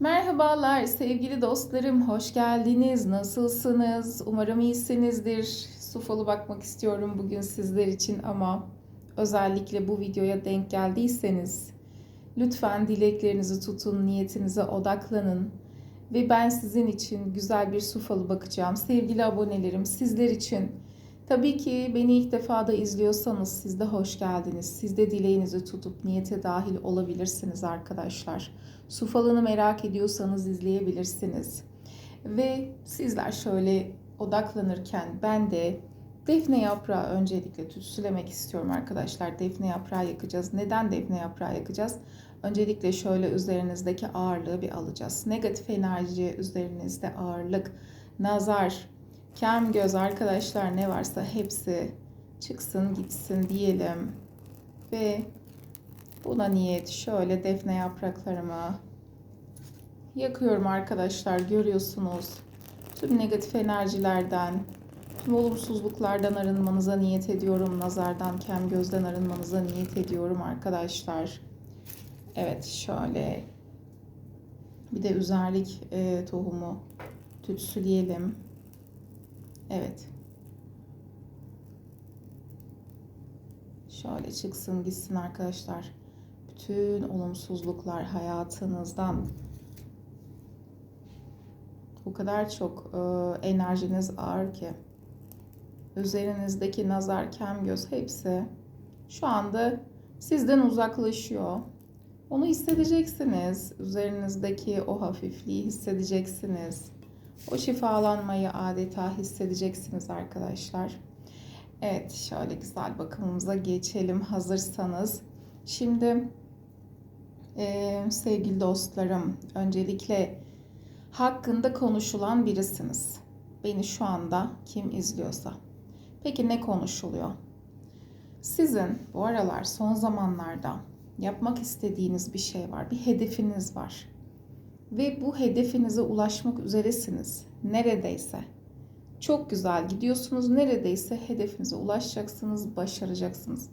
Merhabalar sevgili dostlarım, hoş geldiniz. Nasılsınız? Umarım iyisinizdir. Su falı bakmak istiyorum bugün sizler için ama özellikle bu videoya denk geldiyseniz lütfen dileklerinizi tutun, niyetinize odaklanın ve ben sizin için güzel bir su falı bakacağım. Sevgili abonelerim, sizler için Tabii ki beni ilk defa da izliyorsanız siz de hoş geldiniz. Siz de dileğinizi tutup niyete dahil olabilirsiniz arkadaşlar. Su falını merak ediyorsanız izleyebilirsiniz. Ve sizler şöyle odaklanırken ben de defne yaprağı öncelikle tütsülemek istiyorum arkadaşlar. Defne yaprağı yakacağız. Neden defne yaprağı yakacağız? Öncelikle şöyle üzerinizdeki ağırlığı bir alacağız. Negatif enerji üzerinizde ağırlık, nazar, kem göz arkadaşlar ne varsa hepsi çıksın gitsin diyelim. Ve buna niyet şöyle defne yapraklarımı yakıyorum arkadaşlar görüyorsunuz. Tüm negatif enerjilerden, tüm olumsuzluklardan arınmanıza niyet ediyorum. Nazardan, kem gözden arınmanıza niyet ediyorum arkadaşlar. Evet şöyle bir de üzerlik e, tohumu tütsüleyelim. Evet. Şöyle çıksın gitsin arkadaşlar. Bütün olumsuzluklar hayatınızdan o kadar çok e, enerjiniz ağır ki üzerinizdeki nazar, kem göz hepsi şu anda sizden uzaklaşıyor. Onu hissedeceksiniz. Üzerinizdeki o hafifliği hissedeceksiniz. O şifalanmayı adeta hissedeceksiniz arkadaşlar. Evet şöyle güzel bakımımıza geçelim hazırsanız. Şimdi e, sevgili dostlarım öncelikle hakkında konuşulan birisiniz. Beni şu anda kim izliyorsa. Peki ne konuşuluyor? Sizin bu aralar son zamanlarda yapmak istediğiniz bir şey var. Bir hedefiniz var ve bu hedefinize ulaşmak üzeresiniz. Neredeyse. Çok güzel gidiyorsunuz. Neredeyse hedefinize ulaşacaksınız, başaracaksınız.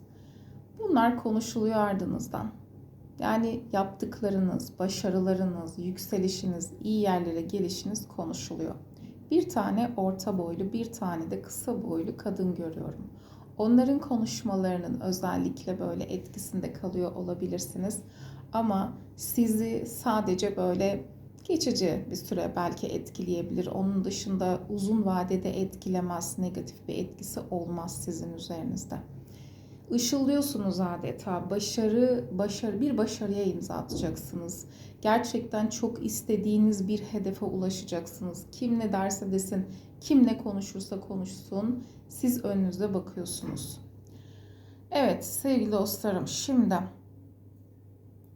Bunlar konuşuluyor ardınızdan. Yani yaptıklarınız, başarılarınız, yükselişiniz, iyi yerlere gelişiniz konuşuluyor. Bir tane orta boylu, bir tane de kısa boylu kadın görüyorum. Onların konuşmalarının özellikle böyle etkisinde kalıyor olabilirsiniz. Ama sizi sadece böyle geçici bir süre belki etkileyebilir. Onun dışında uzun vadede etkilemez, negatif bir etkisi olmaz sizin üzerinizde. Işıldıyorsunuz adeta. Başarı, başarı bir başarıya imza atacaksınız. Gerçekten çok istediğiniz bir hedefe ulaşacaksınız. Kim ne derse desin, kim ne konuşursa konuşsun, siz önünüze bakıyorsunuz. Evet sevgili dostlarım, şimdi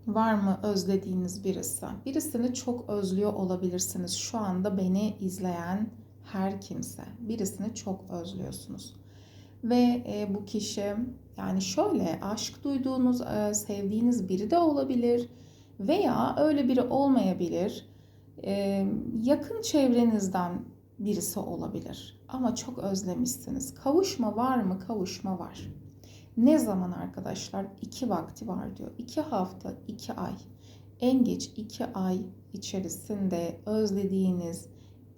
Var mı özlediğiniz birisi? Birisini çok özlüyor olabilirsiniz. Şu anda beni izleyen her kimse. Birisini çok özlüyorsunuz. Ve e, bu kişi yani şöyle aşk duyduğunuz, e, sevdiğiniz biri de olabilir. Veya öyle biri olmayabilir. E, yakın çevrenizden birisi olabilir. Ama çok özlemişsiniz. Kavuşma var mı? Kavuşma var. Ne zaman arkadaşlar? İki vakti var diyor. İki hafta, iki ay. En geç iki ay içerisinde özlediğiniz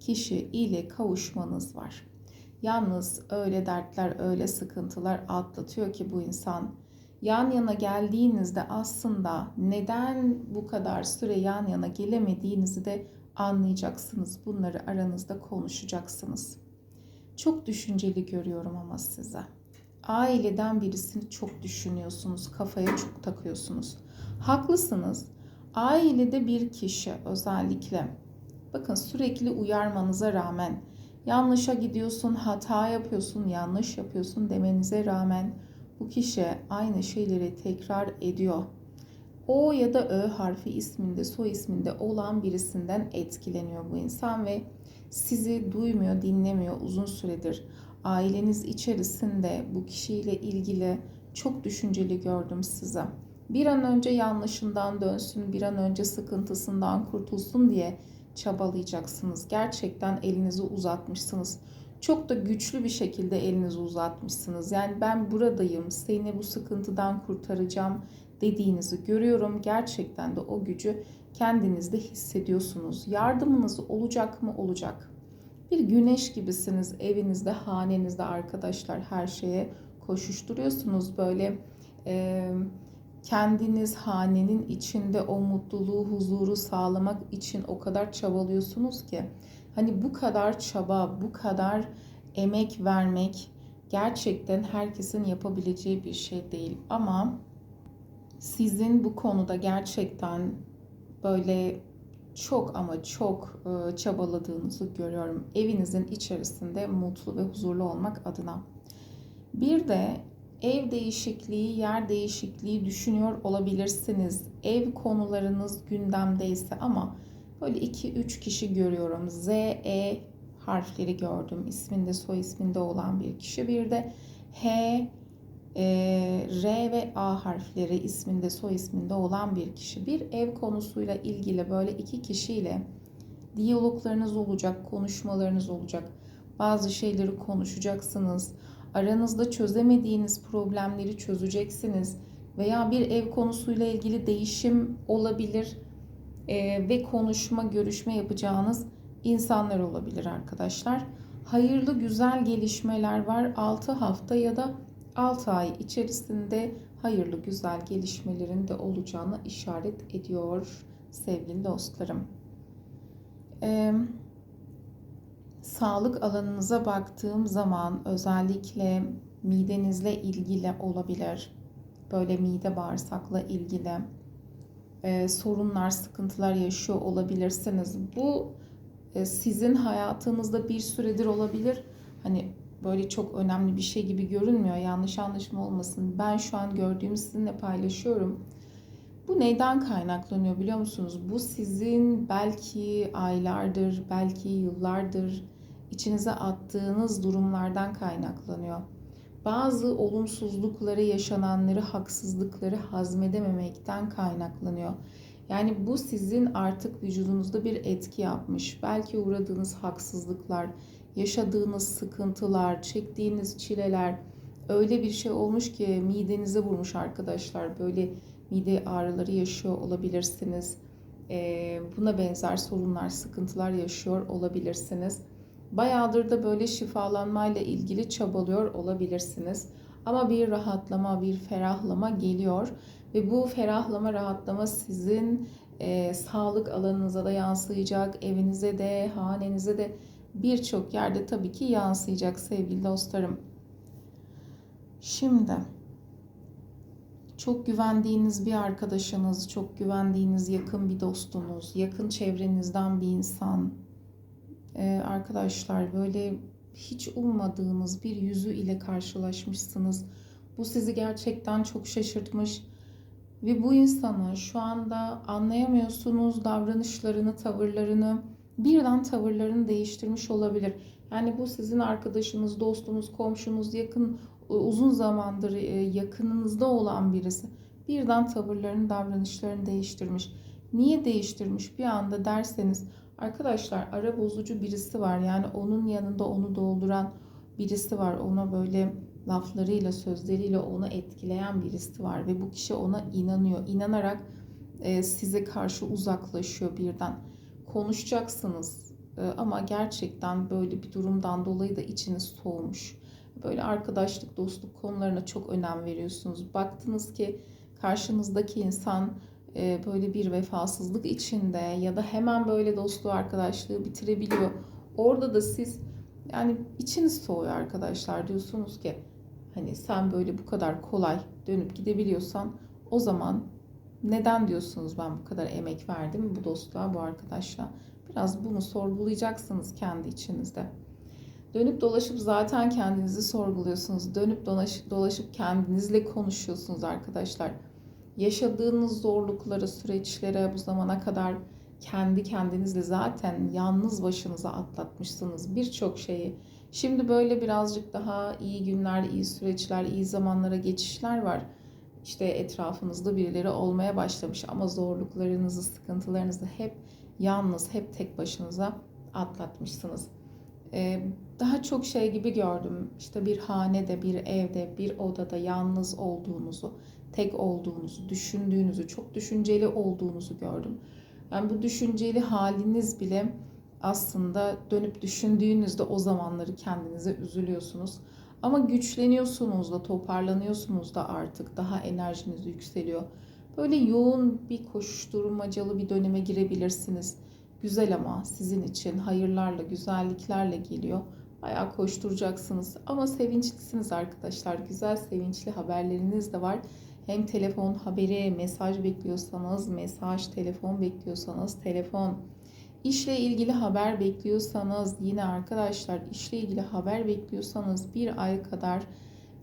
kişi ile kavuşmanız var. Yalnız öyle dertler, öyle sıkıntılar atlatıyor ki bu insan yan yana geldiğinizde aslında neden bu kadar süre yan yana gelemediğinizi de anlayacaksınız. Bunları aranızda konuşacaksınız. Çok düşünceli görüyorum ama size aileden birisini çok düşünüyorsunuz, kafaya çok takıyorsunuz. Haklısınız. Ailede bir kişi özellikle bakın sürekli uyarmanıza rağmen yanlışa gidiyorsun, hata yapıyorsun, yanlış yapıyorsun demenize rağmen bu kişi aynı şeyleri tekrar ediyor. O ya da Ö harfi isminde, soy isminde olan birisinden etkileniyor bu insan ve sizi duymuyor, dinlemiyor uzun süredir aileniz içerisinde bu kişiyle ilgili çok düşünceli gördüm size. Bir an önce yanlışından dönsün, bir an önce sıkıntısından kurtulsun diye çabalayacaksınız. Gerçekten elinizi uzatmışsınız. Çok da güçlü bir şekilde elinizi uzatmışsınız. Yani ben buradayım, seni bu sıkıntıdan kurtaracağım dediğinizi görüyorum. Gerçekten de o gücü kendinizde hissediyorsunuz. Yardımınız olacak mı? Olacak. Bir güneş gibisiniz evinizde, hanenizde arkadaşlar her şeye koşuşturuyorsunuz. Böyle e, kendiniz hanenin içinde o mutluluğu, huzuru sağlamak için o kadar çabalıyorsunuz ki. Hani bu kadar çaba, bu kadar emek vermek gerçekten herkesin yapabileceği bir şey değil. Ama sizin bu konuda gerçekten böyle çok ama çok e, çabaladığınızı görüyorum. Evinizin içerisinde mutlu ve huzurlu olmak adına. Bir de ev değişikliği, yer değişikliği düşünüyor olabilirsiniz. Ev konularınız gündemdeyse ama böyle 2-3 kişi görüyorum. Z, E harfleri gördüm. İsminde, soy isminde olan bir kişi. Bir de H, e, R ve A harfleri isminde, soy isminde olan bir kişi. Bir ev konusuyla ilgili böyle iki kişiyle diyaloglarınız olacak, konuşmalarınız olacak. Bazı şeyleri konuşacaksınız. Aranızda çözemediğiniz problemleri çözeceksiniz. Veya bir ev konusuyla ilgili değişim olabilir e, ve konuşma, görüşme yapacağınız insanlar olabilir arkadaşlar. Hayırlı güzel gelişmeler var 6 hafta ya da 6 ay içerisinde hayırlı güzel gelişmelerin de olacağını işaret ediyor sevgili dostlarım. Ee, sağlık alanınıza baktığım zaman özellikle midenizle ilgili olabilir. Böyle mide bağırsakla ilgili e, sorunlar, sıkıntılar yaşıyor olabilirsiniz. Bu e, sizin hayatınızda bir süredir olabilir. Hani böyle çok önemli bir şey gibi görünmüyor. Yanlış anlaşılma olmasın. Ben şu an gördüğümü sizinle paylaşıyorum. Bu neyden kaynaklanıyor biliyor musunuz? Bu sizin belki aylardır, belki yıllardır içinize attığınız durumlardan kaynaklanıyor. Bazı olumsuzlukları, yaşananları, haksızlıkları hazmedememekten kaynaklanıyor. Yani bu sizin artık vücudunuzda bir etki yapmış. Belki uğradığınız haksızlıklar, yaşadığınız sıkıntılar, çektiğiniz çileler öyle bir şey olmuş ki midenize vurmuş arkadaşlar. Böyle mide ağrıları yaşıyor olabilirsiniz. Ee, buna benzer sorunlar, sıkıntılar yaşıyor olabilirsiniz. Bayağıdır da böyle şifalanmayla ilgili çabalıyor olabilirsiniz. Ama bir rahatlama, bir ferahlama geliyor ve bu ferahlama, rahatlama sizin e, sağlık alanınıza da yansıyacak, evinize de, hanenize de birçok yerde tabii ki yansıyacak sevgili dostlarım. Şimdi çok güvendiğiniz bir arkadaşınız, çok güvendiğiniz yakın bir dostunuz, yakın çevrenizden bir insan, ee, arkadaşlar böyle hiç ummadığınız bir yüzü ile karşılaşmışsınız. Bu sizi gerçekten çok şaşırtmış ve bu insanı şu anda anlayamıyorsunuz davranışlarını, tavırlarını, birden tavırlarını değiştirmiş olabilir. Yani bu sizin arkadaşınız, dostunuz, komşunuz, yakın uzun zamandır e, yakınınızda olan birisi. Birden tavırlarını, davranışlarını değiştirmiş. Niye değiştirmiş bir anda derseniz arkadaşlar ara bozucu birisi var. Yani onun yanında onu dolduran birisi var. Ona böyle laflarıyla, sözleriyle onu etkileyen birisi var ve bu kişi ona inanıyor. İnanarak e, size karşı uzaklaşıyor birden. Konuşacaksınız e, ama gerçekten böyle bir durumdan dolayı da içiniz soğumuş. Böyle arkadaşlık, dostluk konularına çok önem veriyorsunuz. Baktınız ki karşınızdaki insan e, böyle bir vefasızlık içinde ya da hemen böyle dostluğu, arkadaşlığı bitirebiliyor. Orada da siz yani içiniz soğuyor arkadaşlar diyorsunuz ki Hani sen böyle bu kadar kolay dönüp gidebiliyorsan o zaman neden diyorsunuz ben bu kadar emek verdim bu dostluğa, bu arkadaşla? Biraz bunu sorgulayacaksınız kendi içinizde. Dönüp dolaşıp zaten kendinizi sorguluyorsunuz. Dönüp dolaşıp, dolaşıp kendinizle konuşuyorsunuz arkadaşlar. Yaşadığınız zorlukları, süreçlere bu zamana kadar kendi kendinizle zaten yalnız başınıza atlatmışsınız birçok şeyi. Şimdi böyle birazcık daha iyi günler, iyi süreçler, iyi zamanlara geçişler var. İşte etrafınızda birileri olmaya başlamış ama zorluklarınızı, sıkıntılarınızı hep yalnız, hep tek başınıza atlatmışsınız. Ee, daha çok şey gibi gördüm. İşte bir hanede, bir evde, bir odada yalnız olduğunuzu, tek olduğunuzu, düşündüğünüzü, çok düşünceli olduğunuzu gördüm. Yani bu düşünceli haliniz bile aslında dönüp düşündüğünüzde o zamanları kendinize üzülüyorsunuz. Ama güçleniyorsunuz da, toparlanıyorsunuz da artık daha enerjiniz yükseliyor. Böyle yoğun bir koşuşturmacalı bir döneme girebilirsiniz. Güzel ama sizin için hayırlarla, güzelliklerle geliyor. Bayağı koşturacaksınız ama sevinçlisiniz arkadaşlar. Güzel sevinçli haberleriniz de var. Hem telefon haberi, mesaj bekliyorsanız, mesaj, telefon bekliyorsanız, telefon. İşle ilgili haber bekliyorsanız, yine arkadaşlar işle ilgili haber bekliyorsanız bir ay kadar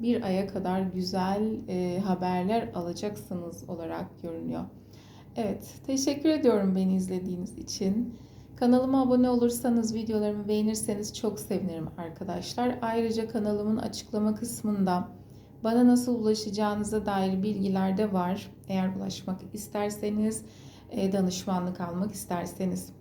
bir aya kadar güzel e, haberler alacaksınız olarak görünüyor. Evet, teşekkür ediyorum beni izlediğiniz için. Kanalıma abone olursanız, videolarımı beğenirseniz çok sevinirim arkadaşlar. Ayrıca kanalımın açıklama kısmında bana nasıl ulaşacağınıza dair bilgiler de var. Eğer ulaşmak isterseniz, e, danışmanlık almak isterseniz.